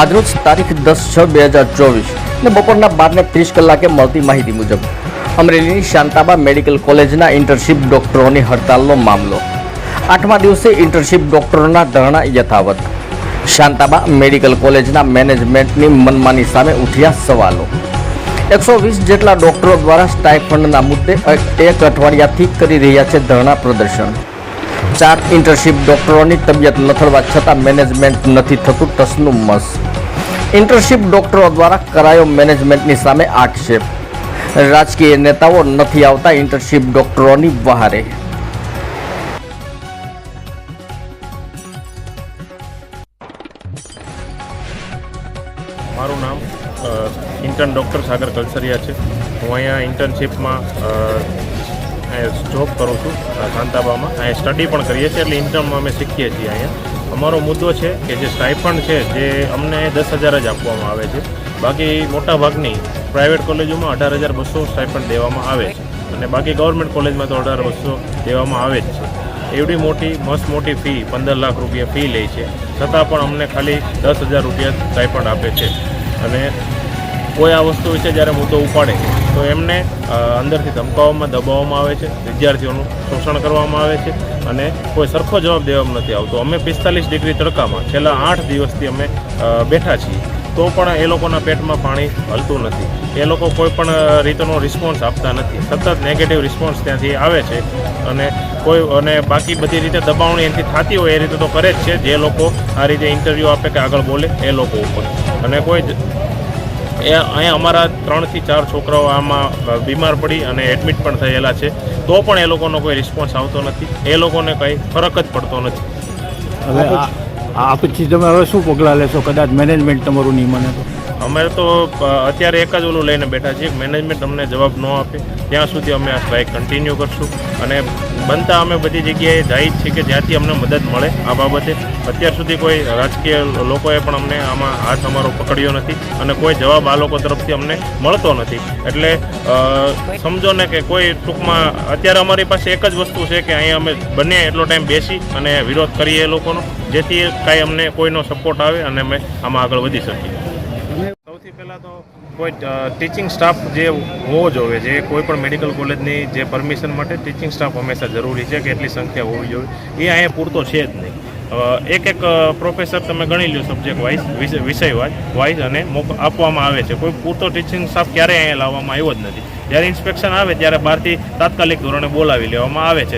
આજરોજ તારીખ દસ છ બે હજાર ચોવીસ ને બપોરના બારને ત્રીસ કલાકે મળતી માહિતી મુજબ અમરેલીની શાંતાબા મેડિકલ કોલેજના ઇન્ટર્નશીપ ડોક્ટરોની હડતાલનો મામલો. આઠમા દિવસે ઇન્ટર્નશીપ ડોક્ટરોના ધરણા યથાવત. શાંતાબા મેડિકલ કોલેજના મેનેજમેન્ટની મનમાની સામે ઉઠ્યા સવાલો. એકસો વીસ જેટલા ડોક્ટરો દ્વારા સ્ટાઇફંડના મુદ્દે એક અઠવાડિયાથી કરી રહ્યા છે ધરણા પ્રદર્શન. ચાર ઇન્ટર્નશીપ ડોક્ટરોની તબિયત લથડવા છતાં મેનેજમેન્ટ નથી થતું તસનું મસ. ઇન્ટર્નશીપ ડોક્ટરો દ્વારા કરાયો મેનેજમેન્ટની સામે આક્ષેપ. રાજકીય નેતાઓ નથી આવતા ઇન્ટર્નશીપ ડોક્ટરોની વહારે. મારું નામ ઇન્ટર્ન ડૉક્ટર સાગર કલસરિયા છે. હું અહીંયા ઇન્ટર્નશીપમાં જોબ કરું છું શાંતાબામાં. અહીંયા સ્ટડી પણ કરીએ છીએ, એટલે ઇન્ટર્નમાં અમે શીખીએ છીએ અહીંયા. અમારો મુદ્દો છે કે જે સ્ટાઇફંડ છે જે અમને દસ હજાર જ આપવામાં આવે છે. બાકી મોટા ભાગની પ્રાઇવેટ કોલેજોમાં અઢાર હજાર બસો સ્ટાઇફંડ દેવામાં આવે છે. અને બાકી ગવર્મેન્ટ કોલેજમાં તો અઢાર બસો દેવામાં આવે જ છે. એવડી મોટી, મસ્ત મોટી ફી, પંદર લાખ રૂપિયા ફી લે છે. છતાં પણ અમને ખાલી દસ હજાર રૂપિયા સ્ટાઇફંડ આપે છે. અને કોઈ આ વસ્તુ વિશે જ્યારે મુદ્દો ઉપાડે, તો એમને અંદરથી ધમકાવવામાં, દબાવવામાં આવે છે, વિદ્યાર્થીઓનું શોષણ કરવામાં આવે છે અને કોઈ સરખો જવાબ દેવામાં નથી આવતો. અમે પિસ્તાલીસ ડિગ્રી તડકામાં છેલ્લા આઠ દિવસથી અમે બેઠા છીએ. તો પણ એ લોકોના પેટમાં પાણી હલતું નથી. એ લોકો કોઈ પણ રીતનો રિસ્પોન્સ આપતા નથી. સતત નેગેટિવ રિસ્પોન્સ ત્યાંથી આવે છે અને કોઈ, અને બાકી બધી રીતે દબાવણી એનાથી થતી હોય એ રીતે તો કરે જ છે. જે લોકો આ રીતે ઇન્ટરવ્યૂ આપે કે આગળ બોલે, એ લોકો ઉપર. અને કોઈ એ અહીંયા અમારા ત્રણથી ચાર છોકરાઓ આમાં બીમાર પડી અને એડમિટ પણ થયેલા છે. તો પણ એ લોકોનો કોઈ રિસ્પોન્સ આવતો નથી. એ લોકોને કંઈ ફરક જ પડતો નથી. હવે આ પછી તમે હવે શું પગલાં લેશો? કદાચ મેનેજમેન્ટ તમારું નહીં મને તો અમે તો અત્યારે એક જ ઓલું લઈને બેઠા છીએ. મેનેજમેન્ટ અમને જવાબ ન આપે. ત્યાં સુધી અમે આ સ્ટ્રાઇક કન્ટિન્યુ કરશું. અને બનતા અમે બધી જગ્યાએ જાય જ છીએ કે જ્યાંથી અમને મદદ મળે આ બાબતે. અત્યાર સુધી કોઈ રાજકીય લોકોએ પણ અમને આમાં હાથ અમારો પકડ્યો નથી અને કોઈ જવાબ આ લોકો તરફથી અમને મળતો નથી. એટલે સમજો ને કે કોઈ ટૂંકમાં અત્યારે અમારી પાસે એક જ વસ્તુ છે કે અહીંયા અમે બને એટલો ટાઈમ બેસી અને વિરોધ કરીએ એ લોકોનો, જેથી કાંઈ અમને કોઈનો સપોર્ટ આવે અને અમે આમાં આગળ વધી શકીએ. સૌથી પહેલાં તો કોઈ ટીચિંગ સ્ટાફ જે હોવો જોઈએ, જે કોઈ પણ મેડિકલ કોલેજની જે પરમિશન માટે ટીચિંગ સ્ટાફ હંમેશા જરૂરી છે કે એટલી સંખ્યા હોવી જોઈએ. એ અહીંયા પૂરતો છે જ નહીં. એક એક પ્રોફેસર તમે ગણી લો સબ્જેક્ટ વાઇઝ વિષય વાઇઝ અને મોક, આપવામાં આવે છે. કોઈ પૂરતો ટીચિંગ સ્ટાફ ક્યારેય અહીંયા લાવવામાં આવ્યો જ નથી. જ્યારે ઇન્સ્પેક્શન આવે, ત્યારે બહારથી તાત્કાલિક ધોરણે બોલાવી લેવામાં આવે છે.